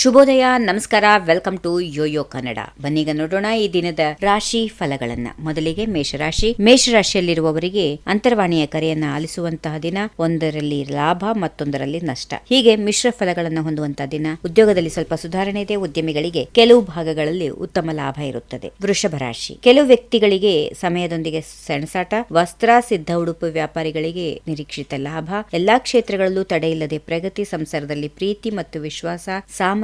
ಶುಭೋದಯ, ನಮಸ್ಕಾರ, welcome to Yoyo Kannada. ಬನ್ನೀಗ ನೋಡೋಣ ಈ ದಿನದ ರಾಶಿ ಫಲಗಳನ್ನ. ಮೊದಲಿಗೆ ಮೇಷರಾಶಿ. ಮೇಷರಾಶಿಯಲ್ಲಿರುವವರಿಗೆ ಅಂತರ್ವಾಣಿಯ ಕರೆಯನ್ನ ಆಲಿಸುವಂತಹ ದಿನ ಒಂದರಲ್ಲಿ ಲಾಭ, ಮತ್ತೊಂದರಲ್ಲಿ ನಷ್ಟ. ಹೀಗೆ ಮಿಶ್ರ ಫಲಗಳನ್ನು ಹೊಂದುವಂತಹ ದಿನ ಉದ್ಯೋಗದಲ್ಲಿ ಸ್ವಲ್ಪ ಸುಧಾರಣೆ ಇದೆ. ಉದ್ಯಮಿಗಳಿಗೆ ಕೆಲವು ಭಾಗಗಳಲ್ಲಿ ಉತ್ತಮ ಲಾಭ ಇರುತ್ತದೆ. ವೃಷಭ ರಾಶಿ. ಕೆಲವು ವ್ಯಕ್ತಿಗಳಿಗೆ ಸಮಯದೊಂದಿಗೆ ಸೆಣಸಾಟ, ವಸ್ತ್ರ, ಸಿದ್ಧ ಉಡುಪು ವ್ಯಾಪಾರಿಗಳಿಗೆ ನಿರೀಕ್ಷಿತ ಲಾಭ. ಎಲ್ಲಾ ಕ್ಷೇತ್ರಗಳಲ್ಲೂ ತಡೆಯಿಲ್ಲದೆ ಪ್ರಗತಿ, ಸಂಸಾರದಲ್ಲಿ ಪ್ರೀತಿ ಮತ್ತು ವಿಶ್ವಾಸ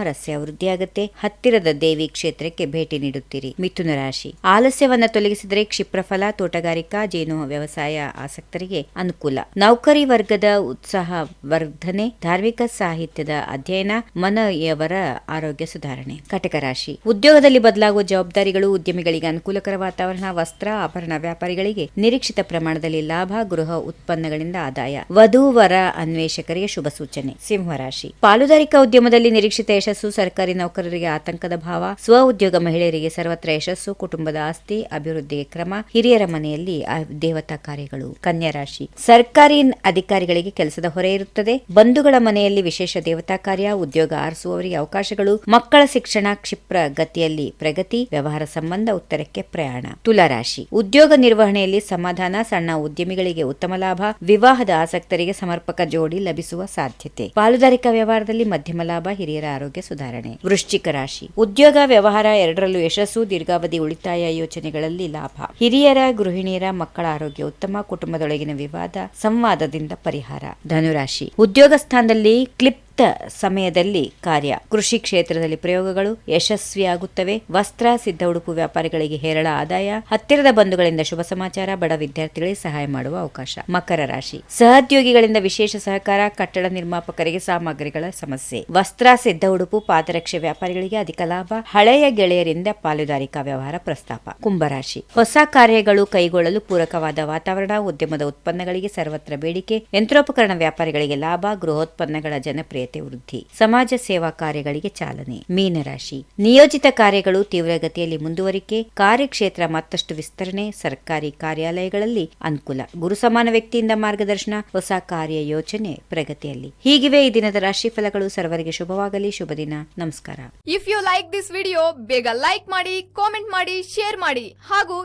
ಸಾಮರಸ್ಯ ವೃದ್ಧಿಯಾಗುತ್ತೆ ಹತ್ತಿರದ ದೇವಿ ಕ್ಷೇತ್ರಕ್ಕೆ ಭೇಟಿ ನೀಡುತ್ತೀರಿ. ಮಿಥುನ ರಾಶಿ. ಆಲಸ್ಯವನ್ನ ತೊಲಗಿಸಿದರೆ ಕ್ಷಿಪ್ರಫಲ ತೋಟಗಾರಿಕಾ, ಜೇನು ವ್ಯವಸಾಯ ಆಸಕ್ತರಿಗೆ ಅನುಕೂಲ. ನೌಕರಿ ವರ್ಗದ ಉತ್ಸಾಹ ವರ್ಧನೆ, ಧಾರ್ಮಿಕ ಸಾಹಿತ್ಯದ ಅಧ್ಯಯನ, ಮನೆಯವರ ಆರೋಗ್ಯ ಸುಧಾರಣೆ. ಕಟಕ ರಾಶಿ. ಉದ್ಯೋಗದಲ್ಲಿ ಬದಲಾಗುವ ಜವಾಬ್ದಾರಿಗಳು ಉದ್ಯಮಿಗಳಿಗೆ ಅನುಕೂಲಕರ ವಾತಾವರಣ, ವಸ್ತ್ರ, ಆಭರಣ ವ್ಯಾಪಾರಿಗಳಿಗೆ ನಿರೀಕ್ಷಿತ ಪ್ರಮಾಣದಲ್ಲಿ ಲಾಭ, ಗೃಹ ಉತ್ಪನ್ನಗಳಿಂದ ಆದಾಯ. ವಧುವರ ಅನ್ವೇಷಕರಿಗೆ ಶುಭ ಸೂಚನೆ. ಸಿಂಹರಾಶಿ ಪಾಲುದಾರಿಕಾ ಉದ್ಯಮದಲ್ಲಿ ನಿರೀಕ್ಷಿತ ಯಶಸ್ಸು ಸರ್ಕಾರಿ ನೌಕರರಿಗೆ ಆತಂಕದ ಭಾವ, ಸ್ವ ಉದ್ಯೋಗ ಮಹಿಳೆಯರಿಗೆ ಸರ್ವತ್ರ ಯಶಸ್ಸು, ಕುಟುಂಬದ ಆಸ್ತಿ ಅಭಿವೃದ್ಧಿಗೆ ಕ್ರಮ, ಹಿರಿಯರ ಮನೆಯಲ್ಲಿ ದೇವತಾ ಕಾರ್ಯಗಳು, ಕನ್ಯಾ ರಾಶಿ. ಸರ್ಕಾರಿ ಅಧಿಕಾರಿಗಳಿಗೆ ಕೆಲಸದ ಹೊರೆ ಇರುತ್ತದೆ. ಬಂಧುಗಳ ಮನೆಯಲ್ಲಿ ವಿಶೇಷ ದೇವತಾ ಕಾರ್ಯ, ಉದ್ಯೋಗ ಆರಿಸುವವರಿಗೆ ಅವಕಾಶಗಳು, ಮಕ್ಕಳ ಶಿಕ್ಷಣ ಕ್ಷಿಪ್ರ ಗತಿಯಲ್ಲಿ ಪ್ರಗತಿ, ವ್ಯವಹಾರ ಸಂಬಂಧ ಉತ್ತರಕ್ಕೆ ಪ್ರಯಾಣ. ತುಲಾರಾಶಿ ಉದ್ಯೋಗ ನಿರ್ವಹಣೆಯಲ್ಲಿ ಸಮಾಧಾನ, ಸಣ್ಣ ಉದ್ಯಮಿಗಳಿಗೆ ಉತ್ತಮ ಲಾಭ, ವಿವಾಹದ ಆಸಕ್ತರಿಗೆ ಸಮರ್ಪಕ ಜೋಡಿ ಲಭಿಸುವ ಸಾಧ್ಯತೆ. ಪಾಲುದಾರಿಕಾ ವ್ಯವಹಾರದಲ್ಲಿ ಮಧ್ಯಮ ಲಾಭ, ಹಿರಿಯರ ಆರೋಗ್ಯ ಸುಧಾರಣೆ. ವೃಶ್ಚಿಕ ರಾಶಿ. ಉದ್ಯೋಗ ವ್ಯವಹಾರ ಎರಡರಲ್ಲೂ ಯಶಸ್ಸು ದೀರ್ಘಾವಧಿ ಉಳಿತಾಯ ಯೋಜನೆಗಳಲ್ಲಿ ಲಾಭ. ಹಿರಿಯರ, ಗೃಹಿಣಿಯರ ಮಕ್ಕಳ ಆರೋಗ್ಯ ಉತ್ತಮ, ಕುಟುಂಬದೊಳಗಿನ ವಿವಾದ, ಸಂವಾದದಿಂದ ಪರಿಹಾರ. ಧನುರಾಶಿ. ಉದ್ಯೋಗ ಸ್ಥಾನದಲ್ಲಿ ಕ್ಲಿಪ್ ಸಮಯದಲ್ಲಿ ಕಾರ್ಯ. ಕೃಷಿ ಕ್ಷೇತ್ರದಲ್ಲಿ ಪ್ರಯೋಗಗಳು ಯಶಸ್ವಿಯಾಗುತ್ತವೆ. ವಸ್ತ್ರ, ಸಿದ್ಧ ಉಡುಪು ವ್ಯಾಪಾರಿಗಳಿಗೆ ಹೇರಳ ಆದಾಯ. ಹತ್ತಿರದ ಬಂಧುಗಳಿಂದ ಶುಭ ಸಮಾಚಾರ, ಬಡ ವಿದ್ಯಾರ್ಥಿಗಳಿಗೆ ಸಹಾಯ ಮಾಡುವ ಅವಕಾಶ. ಮಕರ ರಾಶಿ. ಸಹೋದ್ಯೋಗಿಗಳಿಂದ ವಿಶೇಷ ಸಹಕಾರ, ಕಟ್ಟಡ ನಿರ್ಮಾಪಕರಿಗೆ ಸಾಮಗ್ರಿಗಳ ಸಮಸ್ಯೆ. ವಸ್ತ್ರ, ಸಿದ್ಧ ಉಡುಪು, ಪಾದರಕ್ಷೆ ವ್ಯಾಪಾರಿಗಳಿಗೆ ಅಧಿಕ ಲಾಭ. ಹಳೆಯ ಗೆಳೆಯರಿಂದ ಪಾಲುದಾರಿಕಾ ವ್ಯವಹಾರ ಪ್ರಸ್ತಾಪ. ಕುಂಭರಾಶಿ. ಹೊಸ ಕಾರ್ಯಗಳು ಕೈಗೊಳ್ಳಲು ಪೂರಕವಾದ ವಾತಾವರಣ, ಉದ್ಯಮದ ಉತ್ಪನ್ನಗಳಿಗೆ ಸರ್ವತ್ರ ಬೇಡಿಕೆ, ಯಂತ್ರೋಪಕರಣ ವ್ಯಾಪಾರಿಗಳಿಗೆ ಲಾಭ, ಗೃಹೋತ್ಪನ್ನಗಳ ಜನಪ್ರಿಯತೆ ವೃದ್ಧಿ, ಸಮಾಜ ಸೇವಾ ಕಾರ್ಯಗಳಿಗೆ ಚಾಲನೆ, ಮೀನರಾಶಿ. ನಿಯೋಜಿತ ಕಾರ್ಯಗಳು ತೀವ್ರಗತಿಯಲ್ಲಿ ಮುಂದುವರಿಕೆ, ಕಾರ್ಯಕ್ಷೇತ್ರ ಮತ್ತಷ್ಟು ವಿಸ್ತರಣೆ, ಸರ್ಕಾರಿ ಕಾರ್ಯಾಲಯಗಳಲ್ಲಿ ಅನುಕೂಲ, ಗುರು ಸಮಾನ ವ್ಯಕ್ತಿಯಿಂದ ಮಾರ್ಗದರ್ಶನ, ಹೊಸ ಕಾರ್ಯ ಯೋಜನೆ ಪ್ರಗತಿಯಲ್ಲಿ. ಹೀಗಿವೆ ಈ ದಿನದ ರಾಶಿ ಫಲಗಳು ಸರ್ವರಿಗೆ ಶುಭವಾಗಲಿ, ಶುಭ ದಿನ. ನಮಸ್ಕಾರ. If you like this video ಬೇಗ ಲೈಕ್ ಮಾಡಿ ಕಾಮೆಂಟ್ ಮಾಡಿ ಶೇರ್ ಮಾಡಿ ಹಾಗೂ